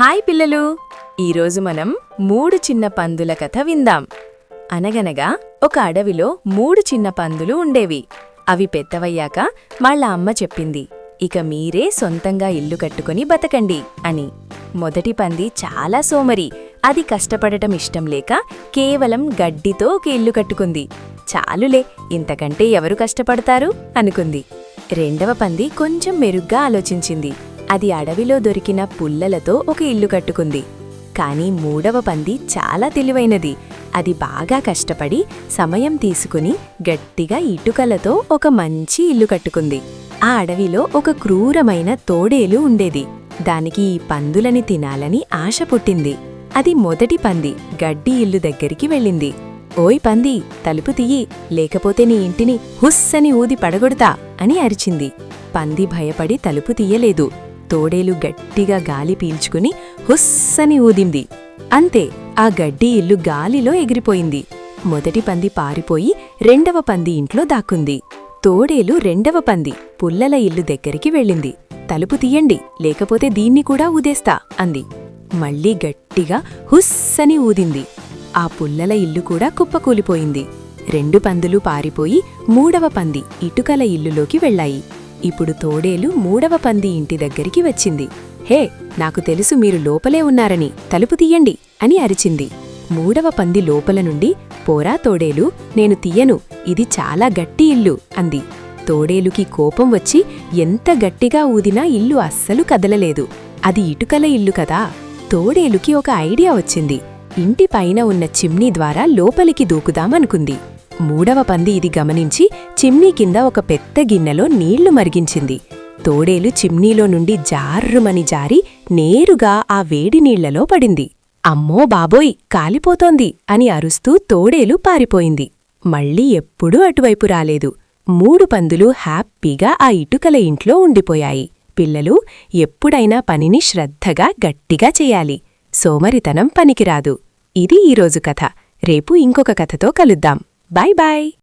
Hi పిల్లలు. ఈరోజు మనం మూడు చిన్న పందుల కథ విందాం. అనగనగా ఒక అడవిలో మూడు చిన్న పందులు ఉండేవి. అవి పెద్దవయ్యాక వాళ్ళ అమ్మ చెప్పింది ఇక మీరే సొంతంగా ఇల్లు కట్టుకొని బతకండి అని. మొదటి పంది చాలా సోమరి. అది కష్టపడటం ఇష్టం లేక కేవలం గడ్డితో ఒక ఇల్లు కట్టుకుంది. చాలులే ఇంతకంటే ఎవరు కష్టపడతారు? అనుకుంది. రెండవ పంది కొంచెం మెరుగ్గా ఆలోచించింది. అది అడవిలో దొరికిన పుల్లలతో ఒక ఇల్లు కట్టుకుంది. కానీ మూడవ పంది చాలా తెలివైనది. అది బాగా కష్టపడి సమయం తీసుకుని గట్టిగా ఇటుకలతో ఒక మంచి ఇల్లు కట్టుకుంది. ఆ అడవిలో ఒక క్రూరమైన తోడేలు ఉండేది. దానికి ఈ పందులని తినాలని ఆశ పుట్టింది. అది మొదటి పంది గడ్డి ఇల్లు దగ్గరికి వెళ్ళింది. ఓయ్ పంది తలుపు తీయి లేకపోతే నీ ఇంటిని హుస్సని ఊది పడగొడతా అని అరిచింది. పంది భయపడి తలుపు తీయలేదు. తోడేలు గట్టిగా గాలి పీల్చుకుని హుస్సని ఊదింది. అంతే ఆ గడ్డి ఇల్లు గాలిలో ఎగిరిపోయింది. మొదటి పంది పారిపోయి రెండవ పంది ఇంట్లో దాక్కుంది. తోడేలు రెండవ పంది పుల్లల ఇల్లు దగ్గరికి వెళ్ళింది. తలుపు తీయండి లేకపోతే దీన్ని కూడా ఊదేస్తా అంది. మళ్ళీ గట్టిగా హుస్సని ఊదింది. ఆ పుల్లల ఇల్లు కూడా కుప్పకూలిపోయింది. రెండు పందులు పారిపోయి మూడవ పంది ఇటుకల ఇల్లులోకి వెళ్ళాయి. ఇప్పుడు తోడేలు మూడవ పంది ఇంటి దగ్గరికి వచ్చింది. హే నాకు తెలుసు మీరు లోపలే ఉన్నారని తలుపు తీయండి అని అరిచింది. మూడవ పంది లోపల నుండి పోరా తోడేలు నేను తీయను ఇది చాలా గట్టి ఇల్లు అంది. తోడేలుకి కోపం వచ్చి ఎంత గట్టిగా ఊదినా ఇల్లు అస్సలు కదలలేదు. అది ఇటుకల ఇల్లు కదా. తోడేలుకి ఒక ఐడియా వచ్చింది. ఇంటి పైన ఉన్న చిమ్నీ ద్వారా లోపలికి దూకుదామనుకుంది. మూడవ పంది ఇది గమనించి చిమ్నీ కింద ఒక పెద్ద గిన్నెలో నీళ్ళు మరిగించింది. తోడేలు చిమ్నీలో నుండి జార్రుమని జారి నేరుగా ఆ వేడి నీళ్ళలో పడింది. అమ్మో బాబోయ్ కాలిపోతోంది అని అరుస్తూ తోడేలు పారిపోయింది. మళ్ళీ ఎప్పుడూ అటువైపు రాలేదు. మూడు పందులు హ్యాపీగా ఆ ఇటుకల ఇంట్లో ఉండిపోయాయి. పిల్లలు ఎప్పుడైనా పనిని శ్రద్ధగా గట్టిగా చేయాలి. సోమరితనం పనికిరాదు. ఇది ఈరోజు కథ. రేపు ఇంకొక కథతో కలుద్దాం. Bye-bye.